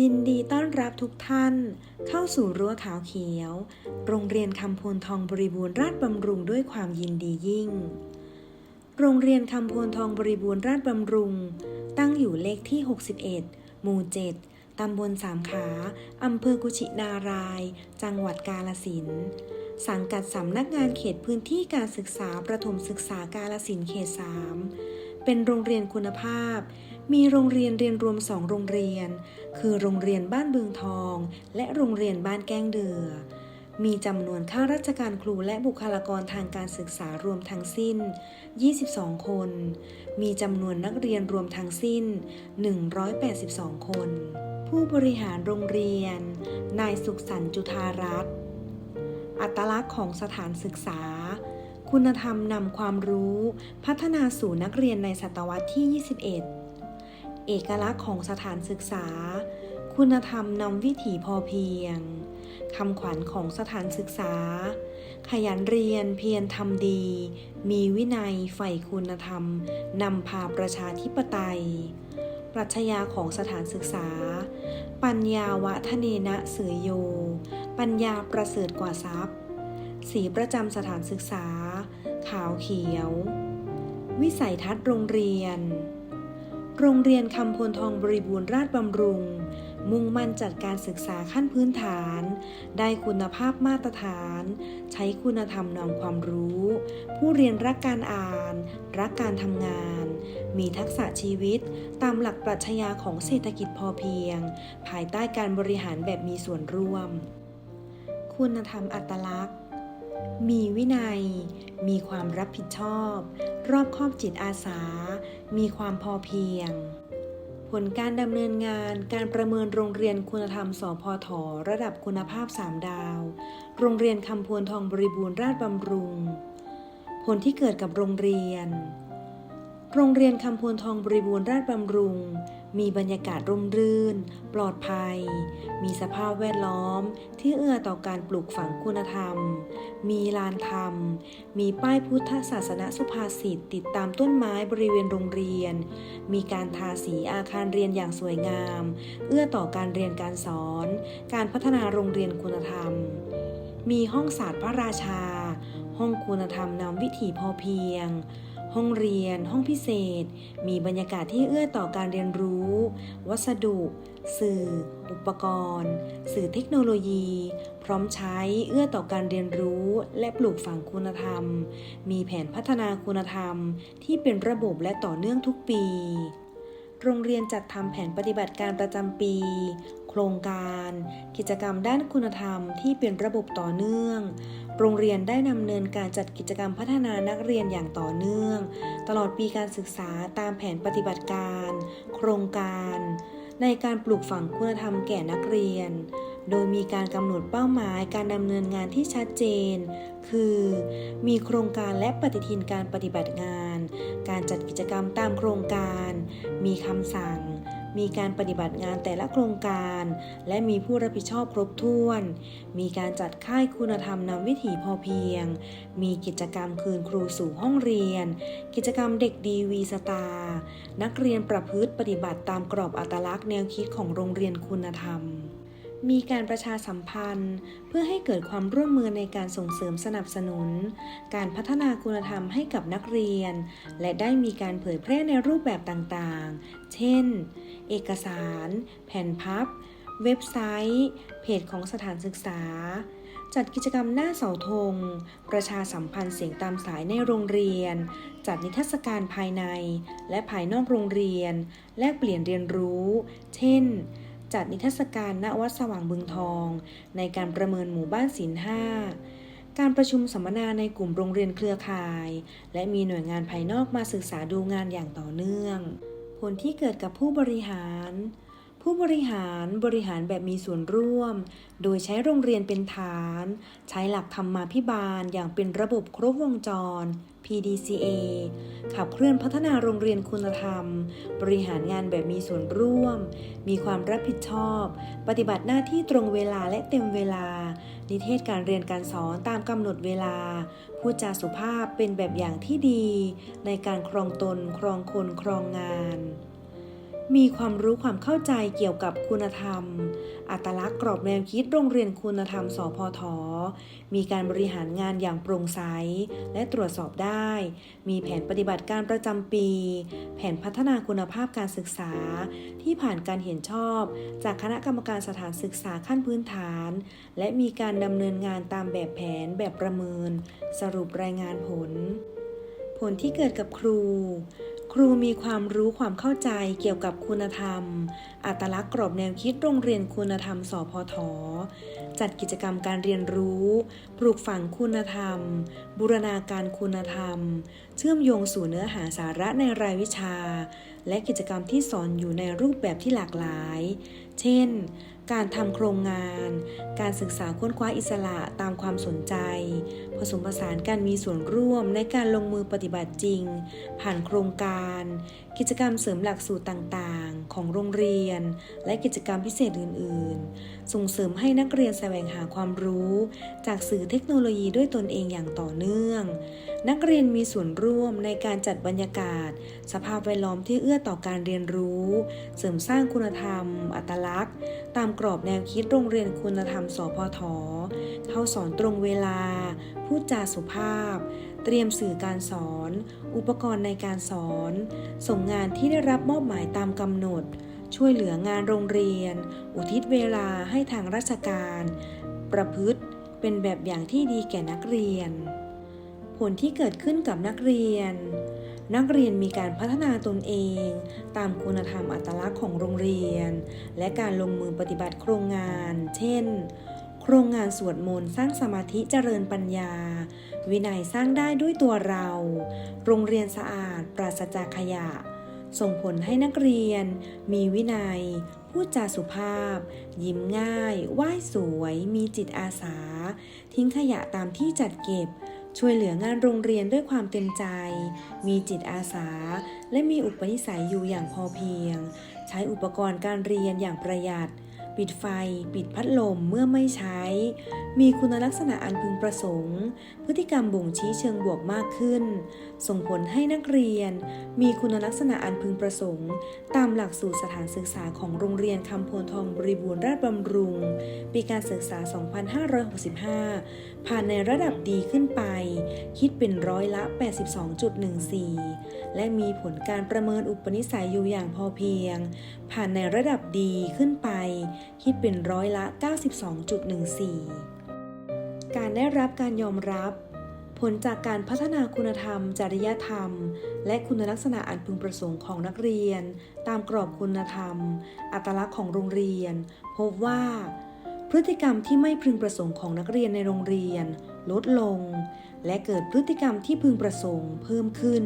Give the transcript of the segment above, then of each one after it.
ยินดีต้อนรับทุกท่าน เข้าสู่รั้วขาวเขียว โรงเรียนคำพลทองบริบูรณ์ราชบำรุงด้วยความยินดียิ่ง โรงเรียนคำพลทองบริบูรณ์ราชบำรุง ตั้งอยู่เลขที่ 61 หมู่ 7 ตำบลสามขา อำเภอกุชินาราย จังหวัดกาลสิน สังกัดสำนักงานเขตพื้นที่การศึกษาประถมศึกษากาลสินเขต 3 เป็นโรงเรียนคุณภาพ มีโรงเรียนเรียนรวมสองโรงเรียน คือโรงเรียนบ้านบึงทอง และโรงเรียนบ้านแก้งเดือ มีจำนวนข้าราชการครูและบุคลากรทางการศึกษารวมทั้งสิ้น 22 คน มีจำนวนนักเรียนรวมทั้งสิ้น 182 คน ผู้บริหารโรงเรียน นายสุขสันต์จุธารัตน์ อัตลักษณ์ของสถานศึกษาคุณธรรมนำความรู้ พัฒนาสู่นักเรียนในศตวรรษที่ 21 เอกลักษณ์ของสถานศึกษา คุณธรรมนำวิถีพอเพียงคำขวัญของสถานศึกษา ขยันเรียนเพียรทำดี มีวินัยใฝ่คุณธรรมนำพาประชาธิปไตย ปรัชญาของสถานศึกษา ปัญญาวะทะเนนะเสือโย ปัญญาประเสริฐกว่าทรัพย์ สีประจำสถานศึกษา ขาวเขียว วิสัยทัศน์โรงเรียน โรงเรียนคำพลทองบริบูรณ์ราชบำรุง มุ่งมั่นจัดการศึกษาขั้นพื้นฐาน ได้คุณภาพมาตรฐาน ใช้คุณธรรมนำความรู้ ผู้เรียนรักการอ่าน รักการทำงาน มีทักษะชีวิต ตามหลักปรัชญาของเศรษฐกิจพอเพียง ภายใต้การบริหารแบบมีส่วนร่วม คุณธรรมอัตลักษณ์ มีวินัย มีความรับผิดชอบ รอบคอบจิตอาสา มีความพอเพียง ผลการดำเนินงานการประเมินโรงเรียนคุณธรรมสพทระดับคุณภาพ 3 ดาว โรงเรียนคำพวนทองบริบูรณ์ราชบำรุง ผลที่เกิดกับโรงเรียน โรงเรียนคำพวนทองบริบูรณ์ราชบำรุง มีบรรยากาศร่มรื่น ปลอดภัย มีสภาพแวดล้อมที่เอื้อต่อการปลูกฝังคุณธรรม มีลานธรรม มีป้ายพุทธศาสนสุภาษิตติดตามต้นไม้บริเวณโรงเรียน มีการทาสีอาคารเรียนอย่างสวยงาม เอื้อต่อการเรียนการสอน การพัฒนาโรงเรียนคุณธรรม มีห้องศาสตร์พระราชา ห้องคุณธรรมนำวิถีพอเพียง ห้องเรียน ห้องพิเศษ มีบรรยากาศที่เอื้อต่อการเรียนรู้ วัสดุ สื่อ อุปกรณ์ สื่อเทคโนโลยี พร้อมใช้เอื้อต่อการเรียนรู้ และปลูกฝังคุณธรรม มีแผนพัฒนาคุณธรรม ที่เป็นระบบและต่อเนื่องทุกปีโรงเรียนจัดทำแผนปฏิบัติการประจำปี โครงการ กิจกรรมด้านคุณธรรมที่เป็นระบบต่อเนื่อง โรงเรียนได้ดำเนินการจัดกิจกรรมพัฒนานักเรียนอย่างต่อเนื่อง ตลอดปีการศึกษาตามแผนปฏิบัติการ โครงการ ในการปลูกฝังคุณธรรมแก่นักเรียน โดยมีการกำหนดเป้าหมายการดำเนินงานที่ชัดเจน คือ มีโครงการและปฏิทินการปฏิบัติงาน การจัดกิจกรรมตามโครงการ มีคำสั่ง มีการปฏิบัติงานแต่ละโครงการ และมีผู้รับผิดชอบครบถ้วน มีการจัดค่ายคุณธรรมนำวิถีพอเพียง มีกิจกรรมคืนครูสู่ห้องเรียน กิจกรรมเด็กดีวีสตานักเรียนประพฤติปฏิบัติตามกรอบอัตลักษณ์แนวคิดของโรงเรียนคุณธรรม มีการประชาสัมพันธ์ เพื่อให้เกิดความร่วมมือในการส่งเสริมสนับสนุน การพัฒนาคุณธรรมให้กับนักเรียน และได้มีการเผยแพร่ในรูปแบบต่างๆ เช่น เอกสาร แผ่นพับ เว็บไซต์ เพจของสถานศึกษา จัดกิจกรรมหน้าเสาธง ประชาสัมพันธ์เสียงตามสายในโรงเรียน จัดนิทรรศการภายใน และภายนอกโรงเรียน แลกเปลี่ยนเรียนรู้ เช่น จัดนิทรรศการณวัดสว่างบึงทอง ในการประเมินหมู่บ้านศิลห้าการประชุมสัมมนาในกลุ่มโรงเรียนเครือข่าย และมีหน่วยงานภายนอกมาศึกษาดูงานอย่างต่อเนื่อง ผลที่เกิดกับผู้บริหาร ผู้บริหารบริหารแบบมีส่วนร่วม โดยใช้โรงเรียนเป็นฐาน ใช้หลักธรรมาภิบาลอย่างเป็นระบบครบวงจร PDCA ขับเคลื่อนพัฒนาโรงเรียนคุณธรรม บริหารงานแบบมีส่วนร่วม มีความรับผิดชอบ ปฏิบัติหน้าที่ตรงเวลาและเต็มเวลา นิเทศการเรียนการสอนตามกำหนดเวลาพูดจาสุภาพเป็นแบบอย่างที่ดี ในการครองตนครองคนครองงาน มีความรู้ความเข้าใจเกี่ยวกับคุณธรรม อัตลักษณ์กรอบแนวคิดโรงเรียนคุณธรรม สพท มีการบริหารงานอย่างโปร่งใส และตรวจสอบได้ มีแผนปฏิบัติการประจำปี แผนพัฒนาคุณภาพการศึกษา ที่ผ่านการเห็นชอบ จากคณะกรรมการสถานศึกษาขั้นพื้นฐาน และมีการดำเนินงานตามแบบแผนแบบประเมิน สรุปรายงานผล ผลที่เกิดกับครู ครูมีความรู้ความเข้าใจเกี่ยวกับคุณธรรม อัตลักษณ์กรอบแนวคิดโรงเรียนคุณธรรม สพท จัดกิจกรรมการเรียนรู้ ปลูกฝังคุณธรรม บูรณาการคุณธรรม เชื่อมโยงสู่เนื้อหาสาระในรายวิชา และกิจกรรมที่สอนอยู่ในรูปแบบที่หลากหลาย เช่นการทำโครงงาน การศึกษาค้นคว้าอิสระตามความสนใจ ผสมผสานการมีส่วนร่วมในการลงมือปฏิบัติจริง ผ่านโครงการ กิจกรรมเสริมหลักสูตรต่างๆ ของโรงเรียน และกิจกรรมพิเศษอื่น ๆ ส่งเสริมให้นักเรียนแสวงหาความรู้ จากสื่อเทคโนโลยีด้วยตนเองอย่างต่อเนื่อง นักเรียนมีส่วนร่วมในการจัดบรรยากาศ สภาพแวดล้อมที่เอื้อต่อการเรียนรู้ เสริมสร้างคุณธรรม อัตลักษณ์ ตามกรอบแนวคิดโรงเรียนคุณธรรม สพท เข้าสอนตรงเวลา พูดจาสุภาพ เตรียมสื่อการสอน อุปกรณ์ในการสอน ส่งงานที่ได้รับมอบหมายตามกำหนด ช่วยเหลืองานโรงเรียน อุทิศเวลาให้ทางราชการ ประพฤติเป็นแบบอย่างที่ดีแก่นักเรียน ผลที่เกิดขึ้นกับนักเรียน นักเรียนมีการพัฒนาตนเอง ตามคุณธรรมอัตลักษณ์ของโรงเรียน และการลงมือปฏิบัติโครงงาน เช่น โครงงานสวดมนต์สร้างสมาธิเจริญปัญญา วินัยสร้างได้ด้วยตัวเรา โรงเรียนสะอาด ปราศจากขยะ ส่งผลให้นักเรียน มีวินัยพูดจาสุภาพ ยิ้มง่ายไหว้สวย มีจิตอาสา ทิ้งขยะตามที่จัดเก็บ ช่วยเหลืองานโรงเรียนด้วยความเต็มใจ มีจิตอาสา และมีอุปนิสัยอยู่อย่างพอเพียง ใช้อุปกรณ์การเรียนอย่างประหยัด ปิดไฟ ปิดพัดลมเมื่อไม่ใช้ มีคุณลักษณะอันพึงประสงค์ พฤติกรรมบ่งชี้เชิงบวกมากขึ้น ส่งผลให้นักเรียน มีคุณลักษณะอันพึงประสงค์ ตามหลักสูตรสถานศึกษาของโรงเรียนคำโพนทองบริบูรณ์ราชบำรุง ปีการศึกษา 2565 ผ่านในระดับดีขึ้นไป คิดเป็นร้อยละ 82.14 และมีผลการประเมินอุปนิสัยอยู่อย่างพอเพียง ผ่านในระดับดีขึ้นไป คิดเป็นร้อยละ 92.14 การได้รับการยอมรับ ผลจากการพัฒนาคุณธรรม จริยธรรม และคุณลักษณะอันพึงประสงค์ของนักเรียน ตามกรอบคุณธรรม อัตลักษณ์ของโรงเรียน พบว่า พฤติกรรมที่ไม่พึงประสงค์ของนักเรียนในโรงเรียน ลดลงและเกิดพฤติกรรมที่พึงประสงค์เพิ่มขึ้น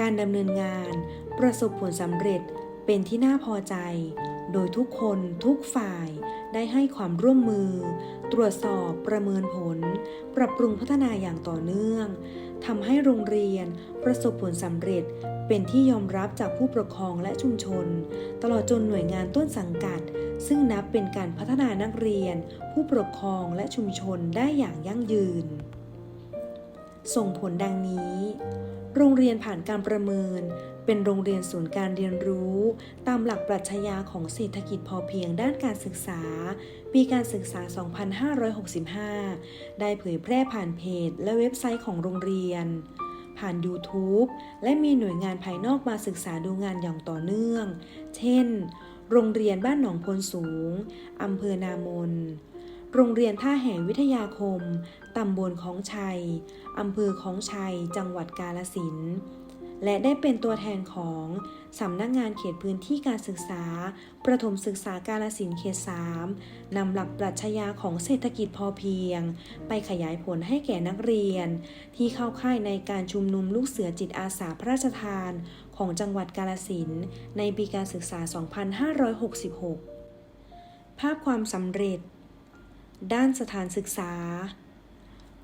การดำเนินงาน ประสบผลสำเร็จเป็นที่น่าพอใจ โดยทุกคนทุกฝ่ายได้ให้ความร่วมมือ ตรวจสอบประเมินผล ปรับปรุงพัฒนาอย่างต่อเนื่องทำให้โรงเรียนประสบผลสำเร็จเป็นที่ยอมรับจากผู้ปกครองและชุมชน ตลอดจนหน่วยงานต้นสังกัด ซึ่งนับเป็นการพัฒนานักเรียน ผู้ปกครองและชุมชนได้อย่างยั่งยืน ส่งผลดังนี้ โรงเรียนผ่านการประเมิน เป็นโรงเรียนศูนย์การเรียนรู้ ตามหลักปรัชญาของเศรษฐกิจพอเพียงด้านการศึกษา ปีการศึกษา 2565 ได้เผยแพร่ผ่านเพจและเว็บไซต์ของโรงเรียน ผ่าน YouTube และมีหน่วยงานภายนอกมาศึกษาดูงานอย่างต่อเนื่อง เช่น โรงเรียนบ้านหนองพลสูง อำเภอนามน โรงเรียนท่าแห่งวิทยาคม ตำบลของชัย อำเภอของชัย จังหวัดกาลสินและได้เป็นตัวแทนของสำนักงานเขตพื้นที่การศึกษา ประถมศึกษากาลสินเขต 3 นำหลักปรัชญาของเศรษฐกิจพอเพียง ไปขยายผลให้แก่นักเรียน ที่เข้าค่ายในการชุมนุมลูกเสือจิตอาสาพระราชทาน ของจังหวัดกาลสินในปีการศึกษา 2566 ภาพความสำเร็จ ด้านสถานศึกษา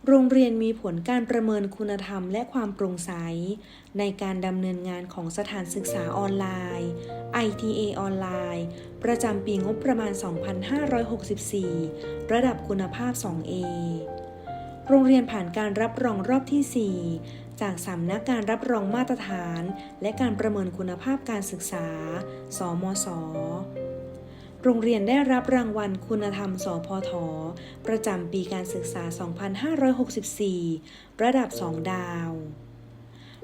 โรงเรียนมีผลการประเมินคุณธรรมและความโปร่งใส ในการดำเนินงานของสถานศึกษาออนไลน์ ITA ออนไลน์ ประจำปีงบประมาณ 2564 ระดับคุณภาพ 2A โรงเรียนผ่านการรับรองรอบที่จากสำนักการรับรองมาตรฐาน และการประเมินคุณภาพการศึกษา สมศ โรงเรียนได้รับรางวัลคุณธรรม สพท ประจำปีการศึกษา 2564 ระดับ 2 ดาว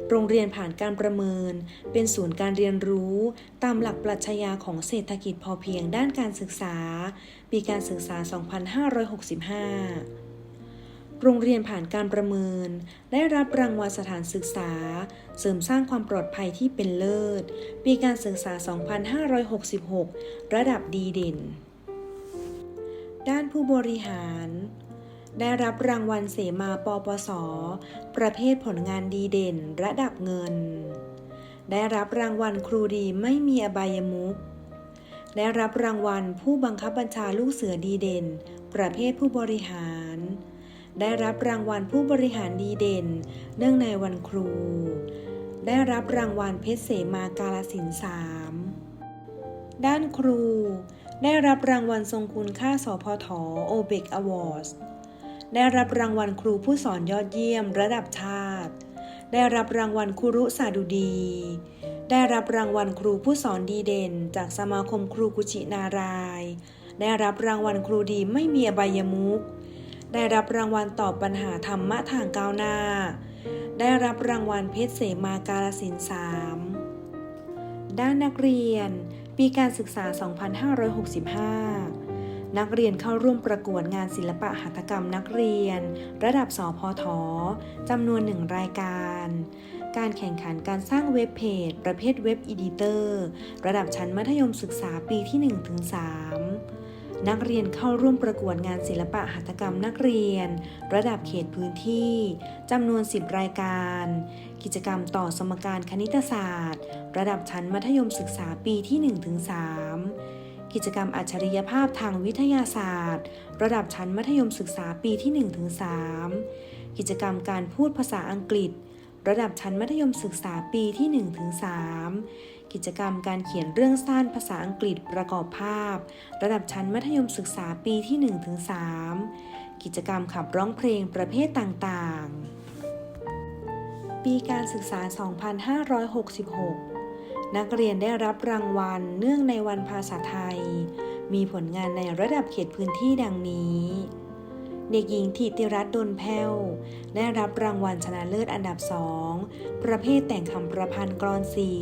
โรงเรียนผ่านการประเมิน เป็นศูนย์การเรียนรู้ตามหลักปรัชญาของเศรษฐกิจพอเพียงด้านการศึกษา ปีการศึกษา 2565 โรงเรียนผ่านการประเมิน ได้รับรางวัลสถานศึกษา เสริมสร้างความปลอดภัยที่เป็นเลิศ ปีการศึกษา 2566 ระดับดีเด่น ด้านผู้บริหาร ได้รับรางวัลเสมาปปส ประเภทผลงานดีเด่น ระดับเงิน ได้รับรางวัลครูดีไม่มีอบายมุขได้รับรางวัลผู้บังคับบัญชาลูกเสือดีเด่น ประเภทผู้บริหาร ได้รับรางวัลผู้บริหารดีเด่น เนื่องในวันครู ได้รับรางวัลเพชรเสมากาลสินสามด้านครู ได้รับรางวัลทรงคุณค่าสพทโอเบกอวอร์ดได้รับรางวัลครูผู้สอนยอดเยี่ยมระดับชาติ ได้รับรางวัลครูรุสาดุดี ได้รับรางวัลครูผู้สอนดีเด่น จากสมาคมครูกุชินาราย ได้รับรางวัลครูดีไม่มีอบายมุข ได้รับรางวัลตอบปัญหาธรรมะทางก้าวหน้า ได้รับรางวัลเพชรเสมาการสินสามด้านนักเรียน ปีการศึกษา 2565 นักเรียนเข้าร่วมประกวดงานศิลปะหัตถกรรมนักเรียน ระดับสพทจำนวนหนึ่งรายการ การแข่งขันการสร้างเว็บเพจ ประเภทเว็บอีดิเตอร์ ระดับชั้นมัธยมศึกษาปีที่ 1-3 นักเรียนเข้าร่วมประกวดงานศิลปะหัตถกรรมนักเรียน ระดับเขตพื้นที่จำนวน 10 รายการ กิจกรรมต่อสมการคณิตศาสตร์ ระดับชั้นมัธยมศึกษาปีที่ 1-3 กิจกรรมอัจฉริยภาพทางวิทยาศาสตร์ ระดับชั้นมัธยมศึกษาปีที่ 1-3 กิจกรรมการพูดภาษาอังกฤษ ระดับชั้นมัธยมศึกษาปีที่ 1-3 กิจกรรมการเขียนเรื่องสั้นภาษาอังกฤษประกอบภาพ ระดับชั้นมัธยมศึกษาปีที่ 1-3 กิจกรรมขับร้องเพลงประเภทต่างๆ ปีการศึกษา 2566 นักเรียนได้รับรางวัลเนื่องในวันภาษาไทย มีผลงานในระดับเขตพื้นที่ดังนี้ เด็กหญิงธิติรัตน์ดนแพ้ว ได้รับรางวัลชนะเลิศอันดับสองประเภทแต่งคำประพันธ์กรอนสี่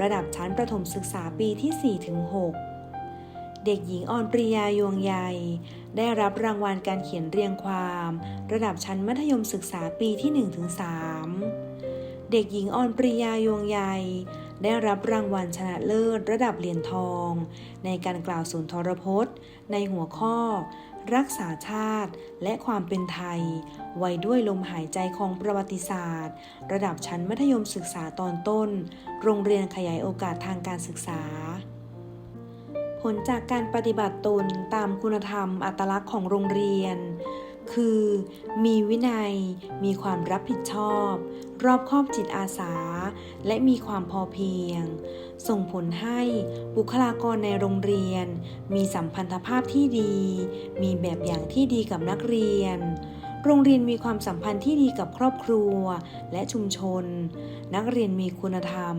ระดับชั้นประถมศึกษาปีที่4ถึง6เด็กหญิงออนปริยายวงใยได้รับรางวัลการเขียนเรียงความ ระดับชั้นมัธยมศึกษาปีที่1ถึง3เด็กหญิงออนปริยายวงใยได้รับรางวัลชนะเลิศระดับเหรียญทอง ในการกล่าวสุนทรพจน์ ในหัวข้อ รักษาชาติและความเป็นไทย ไว้ด้วยลมหายใจของประวัติศาสตร์ ระดับชั้นมัธยมศึกษาตอนต้น โรงเรียนขยายโอกาสทางการศึกษา ผลจากการปฏิบัติตนตามคุณธรรมอัตลักษณ์ของโรงเรียน คือ มีวินัย มีความรับผิดชอบ รอบคอบจิตอาสา และมีความพอเพียง ส่งผลให้บุคลากรในโรงเรียน มีสัมพันธภาพที่ดี มีแบบอย่างที่ดีกับนักเรียน โรงเรียนมีความสัมพันธ์ที่ดีกับครอบครัวและชุมชน นักเรียนมีคุณธรรม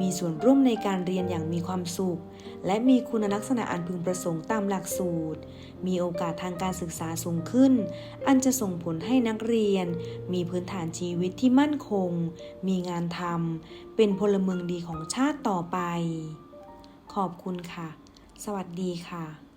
มีส่วนร่วมในการเรียนอย่างมีความสุข และมีคุณลักษณะอันพึงประสงค์ตามหลักสูตร มีโอกาสทางการศึกษาสูงขึ้น อันจะส่งผลให้นักเรียน มีพื้นฐานชีวิตที่มั่นคง มีงานทำเป็นพลเมืองดีของชาติต่อไป ขอบคุณค่ะ สวัสดีค่ะ